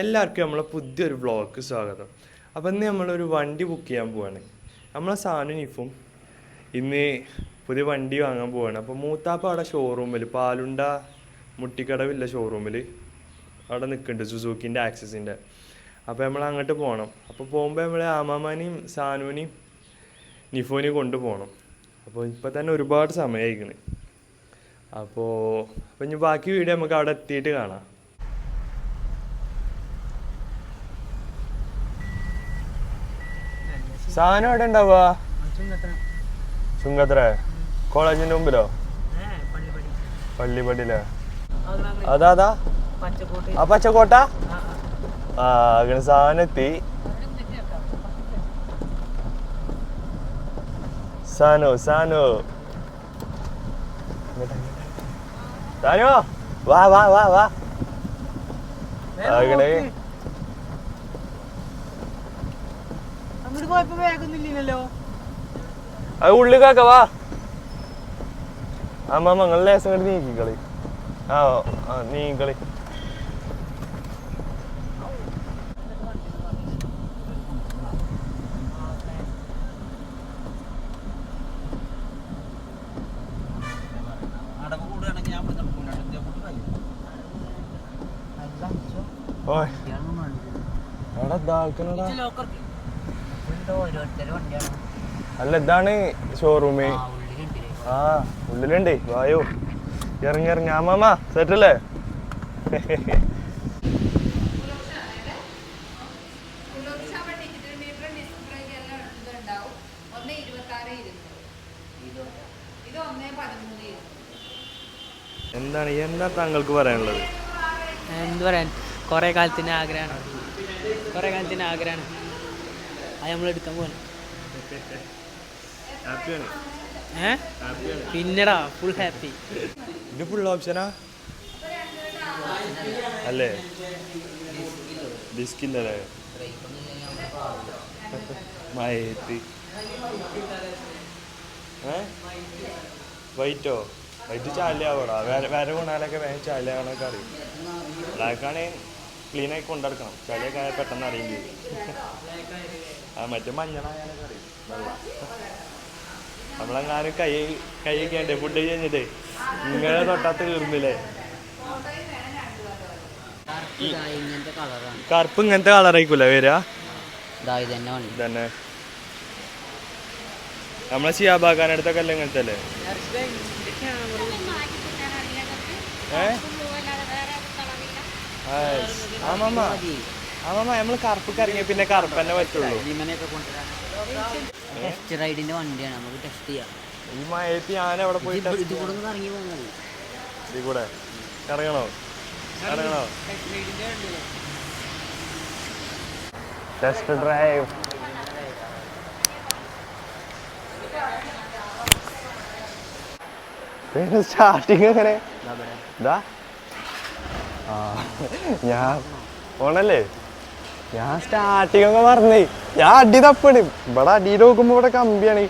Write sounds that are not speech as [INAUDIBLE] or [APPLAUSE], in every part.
എല്ലാവർക്കും നമ്മളെ പുതിയൊരു വ്ളോഗ് സ്വാഗതം. അപ്പം ഇന്ന് നമ്മളൊരു വണ്ടി ബുക്ക് ചെയ്യാൻ പോവാണ്. നമ്മളെ സാനു നിഫും ഇന്ന് പുതിയ വണ്ടി വാങ്ങാൻ പോവാണ്. അപ്പോൾ മൂത്താപ്പ അവിടെ ഷോറൂമിൽ പാലുണ്ട മുട്ടിക്കടവില്ല ഷോറൂമിൽ അവിടെ നിൽക്കുന്നുണ്ട് സുസൂക്കിന്റെ ആക്സസിന്റെ അപ്പോൾ നമ്മൾ അങ്ങോട്ട് പോകണം അപ്പോൾ പോകുമ്പോൾ നമ്മൾ ആമാമാനെയും സാനുവിനെയും നിഫോനെയും കൊണ്ടുപോകണം അപ്പോൾ ഇപ്പം തന്നെ ഒരുപാട് സമയമായിക്കണ് അപ്പോൾ അപ്പോൾ ഇനി ബാക്കി വീഡിയോ നമുക്ക് അവിടെ എത്തിയിട്ട് കാണാം. സാധനം എവിടെ ഉണ്ടാവുക? ചുങ്കത്ര കോളേജിന്റെ മുമ്പിലോ? പള്ളിപടിയിലെ അതാ അതാ. ആ പച്ചക്കോട്ട? ആ അങ്ങനെ സാധനം എത്തി. സാനു സാനു. സാനു വാ വാ വാ വാ. അങ്ങനെ അങ്ങോട്ട് പോയപ്പോ വേഗമൊന്നുമില്ലല്ലോ അത് ഉള്ളിക്കാക്ക വാ. അമ്മ നിങ്ങൾ ലേസം കണ്ട് നീക്കിക്കളി. ആ ആ നീക്കളി ഓയ്. എടാ ഇതാക്കണടാ അല്ല ഇതാണ് ഷോറൂമ് ആ ഉള്ളിലുണ്ട്. വായോ. ഇറങ്ങി ഇറങ്ങി. ആ മാമ സെറ്റല്ലേ? എന്താണ് എന്താ താങ്കൾക്ക് പറയാനുള്ളത്? എന്ത് പറയാൻ? കുറെ കാലത്തിന്റെ ആഗ്രഹമാണ്. കുറെ കാലത്തിന്റെ ആഗ്രഹമാണ്. അത് നമ്മൾ എടുക്കാൻ പോകണം പിന്നെടാ ഫുൾ ഹാപ്പി ഇത് ഫുൾ ഓപ്ഷനാ അല്ലേ? മയത്ത്. ഏ? വൈറ്റോ വൈറ്റ് ചാലിയാവടാ? വേറെ വേറെ ഗുണാലൊക്കെ വേഗം ചാലിയാവണൊക്കെ അറിയും. ബ്ലാക്കാണ് ക്ലീൻ ആയി കൊണ്ടെടുക്കണം. ചളിയൊക്കെ ആയാൽ പെട്ടെന്ന് അറിയും ചെയ്യും. ആ മറ്റേ മഞ്ഞളായാലൊക്കെ അറിയും. വെള്ള. നമ്മളെങ്ങാനും കൈ കൈ ഉണ്ട് ഫുഡ് കഴിഞ്ഞിട്ടേ ഇങ്ങനെ തൊട്ടാ തീർന്നില്ലേ? കറുപ്പ് ഇങ്ങനത്തെ കളറായിക്കൂല ആയിക്കൂല വരാ തന്നെ നമ്മളെ ഷിയാബാക്കാനടുത്തൊക്കെ അല്ലേ ഇങ്ങനത്തെ അല്ലേ? ഏ? ആമാമ്മ ആമാമ്മ നമ്മൾ കറുപ്പൊക്കെ ഇറങ്ങിയ പിന്നെ കറുപ്പ് തന്നെ പറ്റുള്ളൂ. ടെസ്റ്റ് റൈഡിന്റെ വണ്ടിയാണ്. നമുക്ക് ടെസ്റ്റ് ചെയ്യാം. ഈ മഴയത്ത് ഞാൻ അവിടെ പോയി ഇത് കൂടെ ഒന്ന് ഇറങ്ങി ഇതിൽ കൂടെ. ഇറങ്ങണോ? ഇറങ്ങണോ? ടെസ്റ്റ് ഡ്രൈവ് സ്റ്റാർട്ടിങ് എങ്ങനെ? ഇതാ. ഞാൻ ഓണല്ലേ ഞാൻ സ്റ്റാർട്ടിങ് ഒക്കെ പറഞ്ഞേ? ഞാൻ അടി തപ്പണ്. ഇവിടെ അടിയിൽ നോക്കുമ്പോ ഇവിടെ കമ്പിയാണ്.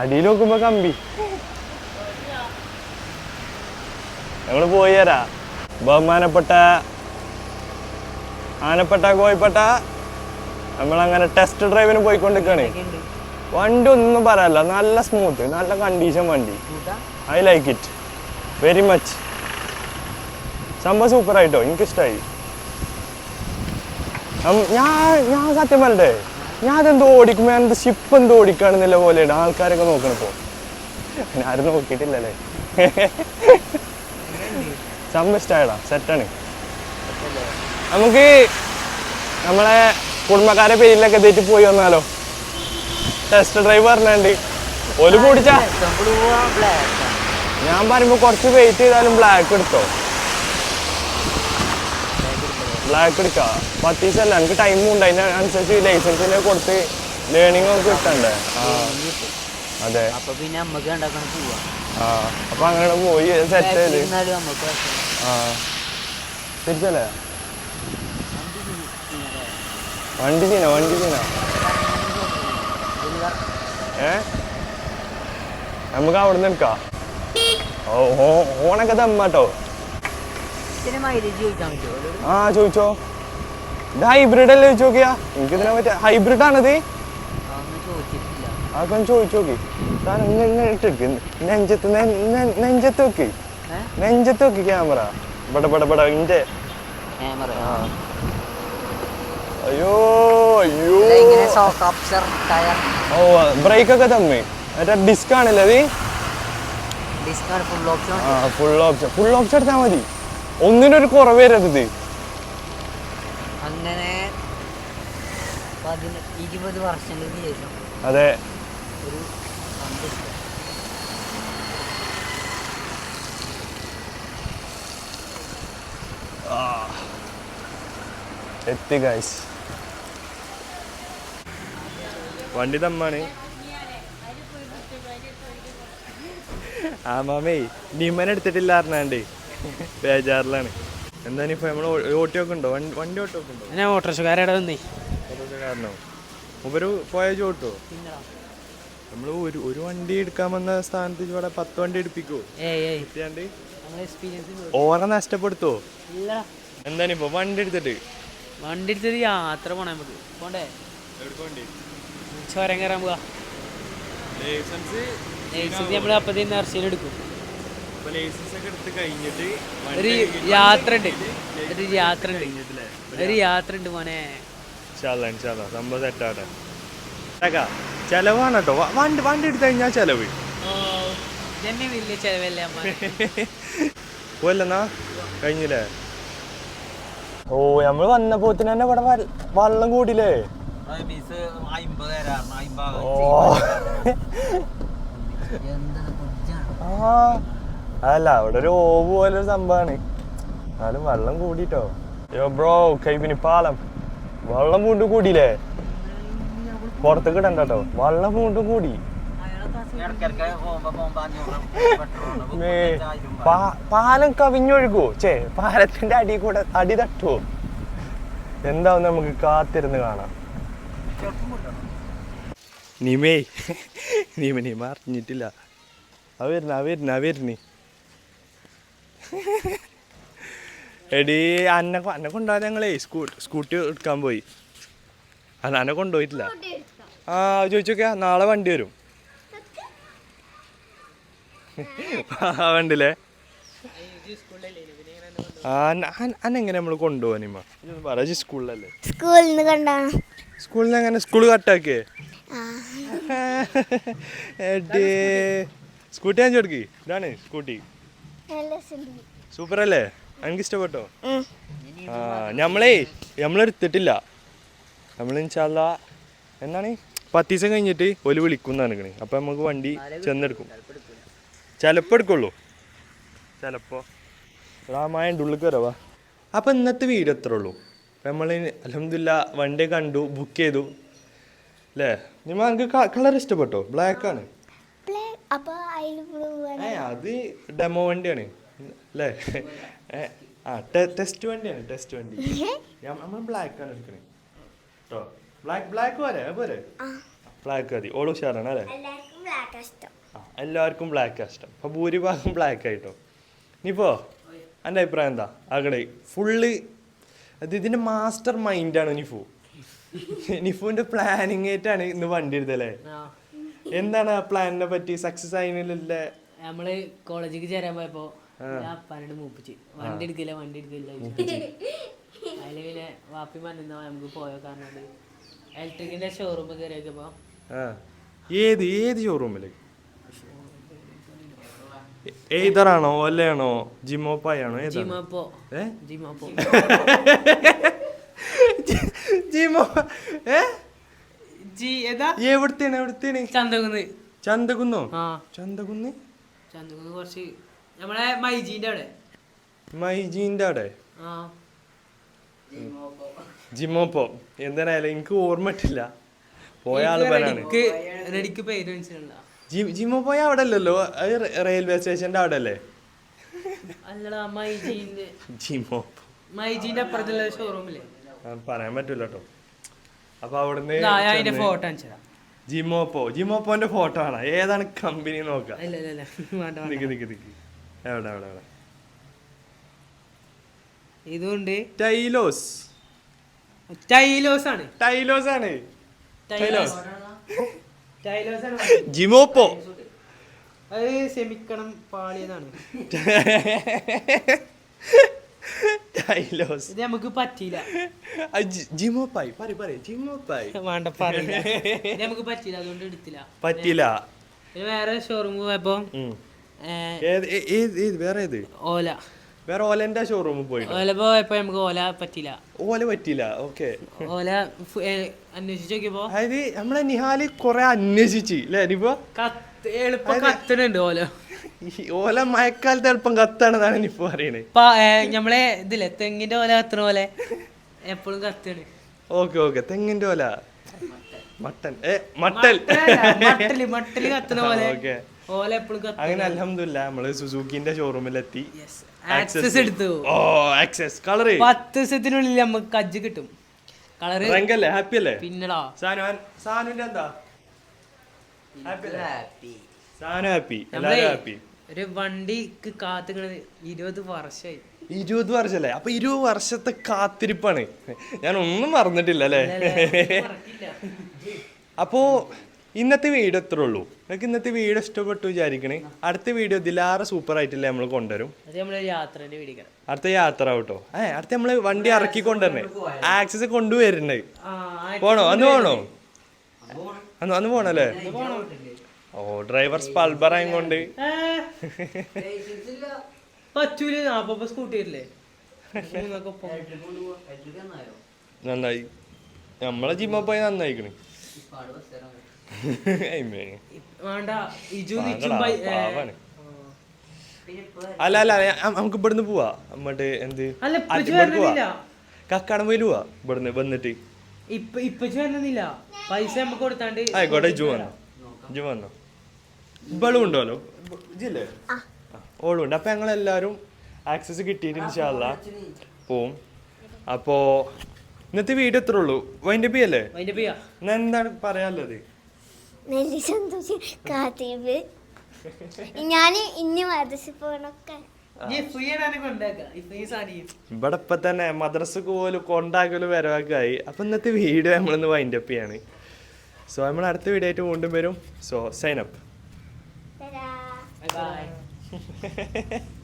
അടിയിൽ നോക്കുമ്പോ കമ്പി. ഞങ്ങൾ പോയി തരാ ബഹുമാനപ്പെട്ട ആനപ്പെട്ട കോയിപ്പെട്ട നമ്മളങ്ങനെ ടെസ്റ്റ് ഡ്രൈവിന് പോയിക്കൊണ്ടിരിക്കണേ വണ്ടി ഒന്നും പറയാല്ല നല്ല സ്മൂത്ത് നല്ല കണ്ടീഷൻ വണ്ടി. I like it very much സംഭവം സൂപ്പർ ആയിട്ടോ? എനിക്കിഷ്ടമായി ഞാൻ ഞാൻ സത്യം പറഞ്ഞേ ഞാൻ അതെന്തോ ഓടിക്കുമ്പോൾ ഞാൻ ഷിപ്പ് എന്തോ ഓടിക്കുകയാണെന്നില്ല പോലെയാണ് ആൾക്കാരൊക്കെ നോക്കണിപ്പോ ആരും നോക്കിയിട്ടില്ലല്ലേ? സംഭവം ഇഷ്ടമായടാ സെറ്റാണ് നമുക്ക് നമ്മളെ കുടുംബക്കാരെ പേരിലൊക്കെ എത്തിയിട്ട് പോയി വന്നാലോ? ടെസ്റ്റ് ഡ്രൈവ് പറഞ്ഞാണ്ട്. ഒരു കൂടിച്ചാ. ഞാൻ പറയുമ്പോ കുറച്ച് വെയിറ്റ് ചെയ്താലും ബ്ലാക്ക് എടുത്തോ? ബ്ലാക്ക് എടുക്കാം പത്ത് ദിവസമല്ല എനിക്ക് ടൈമും ഉണ്ട്. അതിനനുസരിച്ച് ലൈസൻസിനെ കൊടുത്ത് ലേണിംഗ് ഒക്കെ കിട്ടണ്ടേ? അതെ. അപ്പൊ പിന്നെ നമുക്ക് ഉണ്ടാക്കണം പോവാ. ആ അപ്പൊ അങ്ങനെ പോയി സെറ്റ് ചെയ്ത്. ആ. തിരിച്ചല്ലേ? വണ്ടി ചെയ്യണ വണ്ടി ചെയ്യണ ഏ? നമുക്ക് അവിടെ നിന്ന് എടുക്കാം ഓ- ഓണൊക്കെ തമ്മാട്ടോ. ആ ചോദിച്ചോ. ഇത് ഹൈബ്രിഡ് അല്ലേ ചോദിച്ചു നോക്കിയാ? എനിക്ക് ഇതിനെ പറ്റിയ ഹൈബ്രിഡ് ആണിത്. അതൊക്കെ ചോദിച്ചു നോക്കി. ഇങ്ങനെ ഇട്ടിട്ട് നെഞ്ചത്ത് നെഞ്ചത്ത് നോക്കി? നെഞ്ചത്ത് നോക്കി ക്യാമറ. ബട ബട ബട ഇന്റെ. അയ്യോ അയ്യോ. ഓ ബ്രേക്ക് ഒക്കെ തമ്മി. മറ്റേ ഡിസ്ക് ആണല്ലേ അത് full option full option full option എടുത്താൽ മതി. ഒന്നിനൊരു കുറവ് വരരുത് അങ്ങനെ ഇരുപത് വർഷങ്ങൾക്ക് ശേഷം അതെ. ഒരു. എത്തി ഗൈസ് വണ്ടി തമ്മാണ്. ആ മാമേ നിമ്മനെ എടുത്തിട്ടില്ല അറിഞ്ഞാണ്ട് ബേജാറിലാണ്. എന്താണ് ഇപ്പൊ നമ്മൾ ഓട്ടി ഉണ്ടോ? വണ്ടി വണ്ടി ഓട്ടോ ഒക്കെ ഉണ്ടോ? ഞാൻ ഓട്ടോറിക്ഷക്കാരുടെ വന്നേ. ഓട്ടോറിക്ഷക്കാരനോ ഉപര് പോയ ചോട്ടോ നമ്മൾ ഒരു ഒരു വണ്ടി എടുക്കാൻ വന്ന സ്ഥാനത്ത് ഇവിടെ പത്ത് വണ്ടി എടുപ്പിക്കോ? കിട്ടിയാണ്ട് ഓറെ നഷ്ടപ്പെടുത്തോ? എന്താണിപ്പോ എന്താണ് ഇപ്പൊ വണ്ടി എടുത്തിട്ട്? വണ്ടി എടുത്തത് യാത്ര പോണേ നമുക്ക്. പോണ്ടേ? ചോരം കയറാൻ പോവാ. ലൈസൻസ്? ലൈസൻസ് നമ്മൾ നർച്ചയിൽ എടുക്കും. ഒരു യാത്ര ഉണ്ട് ഒരു യാത്ര ഉണ്ട് ഒരു യാത്ര ഉണ്ട് മോനെ. സംഭവം സെറ്റാട്ടെ ചെലവാണ് കേട്ടോ. വണ്ടി വണ്ടി എടുത്തു കഴിഞ്ഞാൽ ചെലവ്. ഇതന്നെ വലിയ ചെലവല്ലേ കഴിഞ്ഞില്ലേ? ഓ നമ്മൾ വന്നപ്പോത്തിന് തന്നെ ഇവിടെ വള്ളം കൂടിയില്ലേ? ഓ. [LAUGHS] എന്താ അല്ല അവിടെ ഒരു ഓവ് പോലെ ഒരു സംഭവമാണ് എന്നാലും വെള്ളം കൂടിട്ടോ. യോ ബ്രോ കൈപിനി പാലം. വെള്ളം വീണ്ടും കൂടിയില്ലേ? പുറത്തേക്ക് ഇടണ്ട കേട്ടോ വെള്ളം വീണ്ടും കൂടി. പാലം കവിഞ്ഞൊഴുകോ? ചേ പാലത്തിന്റെ അടി കൂടെ അടി തട്ടുവോ? എന്താവും നമുക്ക് കാത്തിരുന്ന് കാണാം. നിമേ നിമ നിമ അറിഞ്ഞിട്ടില്ല. അവരുന്ന് അവരുന്ന് ആ വരുന്ന ആ വരുന്ന. [LAUGHS] എടി അന്നെ അന്നെ കൊണ്ടുപോകാൻ ഞങ്ങളേ സ്കൂ സ്കൂട്ടി എടുക്കാൻ പോയി. അല്ല അന്നെ കൊണ്ടുപോയിട്ടില്ല. ആ ചോദിച്ചോക്കെ നാളെ വണ്ടി വരും. ആ വണ്ടില്ലേ ആ അന്നെങ്ങനെ നമ്മൾ കൊണ്ടുപോകാൻ ഇമ്മ? പറ സ്കൂളിലല്ലേ? സ്കൂളിൽ സ്കൂളിൽ എങ്ങനെ സ്കൂൾ കട്ടാക്കിയേ? [LAUGHS] എടി സ്കൂട്ടി ഞാൻ ചോദിക്കി. ഇതാണ് സ്കൂട്ടി. സൂപ്പർ അല്ലേ എനിക്ക് ഇഷ്ടപ്പെട്ടോ. ആ നമ്മളേ നമ്മളെടുത്തിട്ടില്ല നമ്മൾ ഇൻഷാല്ല എന്താണ്? പത്ത് ദിവസം കഴിഞ്ഞിട്ട് ഒരു വിളിക്കും നിനക്കണേ അപ്പം നമുക്ക് വണ്ടി ചെന്നെടുക്കും. ചിലപ്പോൾ എടുക്കുള്ളൂ. ചിലപ്പോൾ റാമായന്റെ ഉള്ളിൽ കയറവാ അപ്പം ഇന്നത്തെ വീട് എത്ര ഉള്ളൂ. നമ്മൾ അലഹമില്ല വണ്ടി കണ്ടു ബുക്ക് ചെയ്തു. അല്ലേ നിങ്ങൾ എനിക്ക് കളർ ഇഷ്ടപ്പെട്ടോ? ബ്ലാക്ക് അതിൽ ഏ അത് ഡെമോ വണ്ടിയാണ്. അല്ലേ ഏ, ആ ടെസ്റ്റ് വണ്ടിയാണ് ടെസ്റ്റ് വണ്ടി. നമ്മൾ ബ്ലാക്ക് ആണ് എടുക്കണേ. കേട്ടോ ബ്ലാക്ക് ബ്ലാക്ക് പോരെ പോരെ? ബ്ലാക്ക് മതി. ഓൾ ഉഷാറാണ് അല്ലേ? എല്ലാവർക്കും ബ്ലാക്ക് ഇഷ്ടം. ആ എല്ലാവർക്കും ബ്ലാക്ക് ഇഷ്ടം. അപ്പോൾ ഭൂരിഭാഗം ബ്ലാക്ക് ആയിട്ടോ. ഇനിയിപ്പോ എന്റെ അഭിപ്രായം എന്താ? അവിടെ ഫുള്ള് അത് ഇതിന്റെ മാസ്റ്റർ മൈൻഡാണ് നിഫു. നിഫുവിന്റെ പ്ലാനിങ് ആയിട്ടാണ് ഇന്ന് വണ്ടി എടുത്തല്ലേ എന്താണ് ആ പ്ലാനിനെ പറ്റി? സക്സസ് ആയതിനുള്ള നമ്മൾ കോളേജിലേക്ക് ചേരാൻ പോയപ്പോ അപ്പാനോട് മൂപ്പിച്ച്. വണ്ടി എടുക്കില്ല വണ്ടി എടുക്കില്ല അതിൽ പിന്നെ വാപ്പി മരുന്നോ നമുക്ക് പോയോ? കാരണം ഇലക്ട്രിക്കിന്റെ ഷോറൂമിൽ കയറിയപ്പോ ഏത് ഏത് ഷോറൂമിൽ ഏതറാണോ ഒല്ലയാണോ ജിമോപ്പായാണോ ജിമോപ്പോ. ജിമാപ്പോ. [LAUGHS] ജിമോ ഏ? ജി ഏതാ? എവിടുത്തെയാണ് എവിടുത്തെയാണ്? ചന്തകുന്ന്. ചന്തകുന്നോ? ആ. ചന്തകുന്ന്? ചന്തകുന്ന് കുറച്ച് നമ്മളെ മൈജീന്റെ അവിടെ. മൈജീന്റെ അവിടെ. ജിമോപ്പോ. എന്തായാലും എനിക്ക് ഓർമ്മ ഇട്ടില്ല. പോയ ആൾ പേര് മനസ്സിലുള്ള ജിമോ പോയ അവിടെ അല്ലല്ലോ? അത് റെയിൽവേ സ്റ്റേഷന്റെ അവിടെ അല്ലേ? ജിമോ മൈജീന്റെ. അപ്പുറത്തുള്ള ഷോറൂമില്ലേ പറയാൻ പറ്റൂല കേട്ടോ അപ്പൊ അവിടുന്ന് അതിന്റെ ഫോട്ടോ അയച്ചതാ ജിമോപ്പോ. ജിമോപ്പോന്റെ ഫോട്ടോ ആണ്. ഏതാണ് കമ്പനി നോക്കാം? [LAUGHS] നിക്ക് നിക്ക് നിക്ക്. എവിടെ എവിടെ എവിടെ? ഇതുകൊണ്ട് ടൈലോസ്. ടൈലോസ് ആണ് ടൈലോസ്. ആണ് ടൈലോസ് ജിമോപ്പോ. അത് ക്ഷമിക്കണം പാളിയതാണ്. [LAUGHS] ടൈലോസ് ഇത് [LAUGHS] [LAUGHS] [LAUGHS] നമുക്ക് പറ്റിയില്ല ജിമോപ്പായി പറ പറ ജിമോപ്പായി വേണ്ട പറയില്ല ഇത് നമുക്ക് പറ്റിയില്ല അതുകൊണ്ട് എടുത്തില്ല പറ്റില്ല ഇത് വേറെ ഷോറൂം പോയപ്പോ ഏത് ഏ- ഏത് ഏത്? വേറെ ഏത് ഓല വേറെ ഓലന്റെ ഷോറൂമിൽ പോയിട്ട് ഓല പോയപ്പോ നമുക്ക് ഓല പറ്റില്ല ഓല പറ്റില്ല ഓക്കെ ഓല ഫു- ഏ, അന്വേഷിച്ച് നോക്കിയപ്പോ അതായത് നമ്മളെ നിഹാൽ കൊറേ അന്വേഷിച്ച് അല്ലേ ഇനിയിപ്പോ കത്ത് എളുപ്പം കത്തണുണ്ട് ഓല ഓല മഴക്കാലത്ത് എളുപ്പം കത്താണെന്നാണ് ഇനിയിപ്പോ പറയണേ. നമ്മളെ ഇതില്ലേ തെങ്ങിന്റെ ഓല കത്തണ പോലെ എപ്പോഴും കത്തണ്. ഓക്കെ ഓക്കെ തെങ്ങിന്റെ ഓല. മട്ടൻ. ഏ മട്ടൽ. മട്ടൽ മട്ടൽ കത്തണ പോലെ. ഓക്കെ. ഓല എപ്പോഴും അങ്ങനെ അലഹമില്ല നമ്മൾ സുസുക്കിന്റെ ഷോറൂമിലെത്തി ആക്സസ് എടുത്തു. ഓ ആക്സസ് കളർ പത്ത് ദിവസത്തിനുള്ളിൽ നമുക്ക് കജ്ജ് കിട്ടും. കളറ് റങ്കല്ലേ ഹാപ്പി അല്ലേ? പിന്നടാ. സാനു സാനുന്റെ എന്താ? ഹാപ്പി സാനു ഹാപ്പി എല്ലാരും ഹാപ്പി ഒരു വണ്ടിക്ക് കാത്തുക്കണത് ഇരുപത് വർഷമായി ഇരുപത് വർഷല്ലേ? അപ്പൊ ഇരുപത് വർഷത്തെ കാത്തിരിപ്പാണ്. ഞാൻ ഒന്നും മറന്നിട്ടില്ല അല്ലേ? അപ്പോ ഇന്നത്തെ വീഡിയോ എത്ര ഉള്ളൂ. നിങ്ങൾക്ക് ഇന്നത്തെ വീഡിയോ ഇഷ്ടപ്പെട്ടു വിചാരിക്കണേ. അടുത്ത വീഡിയോ ഇതിലാറെ സൂപ്പർ ആയിട്ടില്ലേ നമ്മൾ കൊണ്ടുവരും. അടുത്ത യാത്ര കേട്ടോ ഏ അടുത്ത നമ്മൾ വണ്ടി ഇറക്കി കൊണ്ടുവരണേ. ആക്സസ് കൊണ്ടുവരണ്ടേ പോണോ? അന്ന് പോണോ? അന്ന് അന്ന് പോണല്ലേ? ഓ ഡ്രൈവർ സ്പൾബറായും കൊണ്ട് പറ്റൂല. അപ്പൊ സ്കൂട്ടിയല്ലേ. നന്നായി. നമ്മളെ ജിമ്മ പോയി നന്നായിക്കണ്. അല്ല അല്ല നമുക്ക് ഇവിടുന്ന് പോവാ. നമ്മട്ട് എന്ത്? കക്കാടം പോയി പോവാ ഇവിടുന്ന് വന്നിട്ട്. ഇപ്പൊ ഇപ്പൊ പൈസ നമുക്ക് കൊടുത്താണ്ട് ആയിക്കോട്ടെ ഇജു വന്നോ. ഇജു വന്നോ. ഇവളും ഉണ്ടല്ലോ ഇജില്ലേ ഓളും ഉണ്ട് അപ്പൊ ഞങ്ങൾ എല്ലാരും ആക്സസ് കിട്ടിയിട്ട് ഇൻഷാല്ല പോവും. അപ്പോ ഇന്നത്തെ വീഡിയോ എത്ര ഉള്ളൂ വൈൻഡ് അപ്പ് ചെയ്യല്ലേ ഞാൻ എന്നാ എന്താണ് പറയാനുള്ളത്? നല്ല സന്തോഷം. കാത്തിരിപ്പ്. ഞാൻ ഇനി മദ്രസ പോണൊക്കെ. ഇവിടെ ഇപ്പൊ തന്നെ മദ്രസക്ക് പോലും കൊണ്ടാക്കലും വരവാക്കായി. ആയി അപ്പൊ ഇന്നത്തെ വീഡിയോ നമ്മളിന്ന് വൈൻഡ് അപ്പ് ചെയ്യാണ്. സോ നമ്മൾ അടുത്ത വീഡിയോ ആയിട്ട് വീണ്ടും വരും. So sine up 拜拜。[LAUGHS]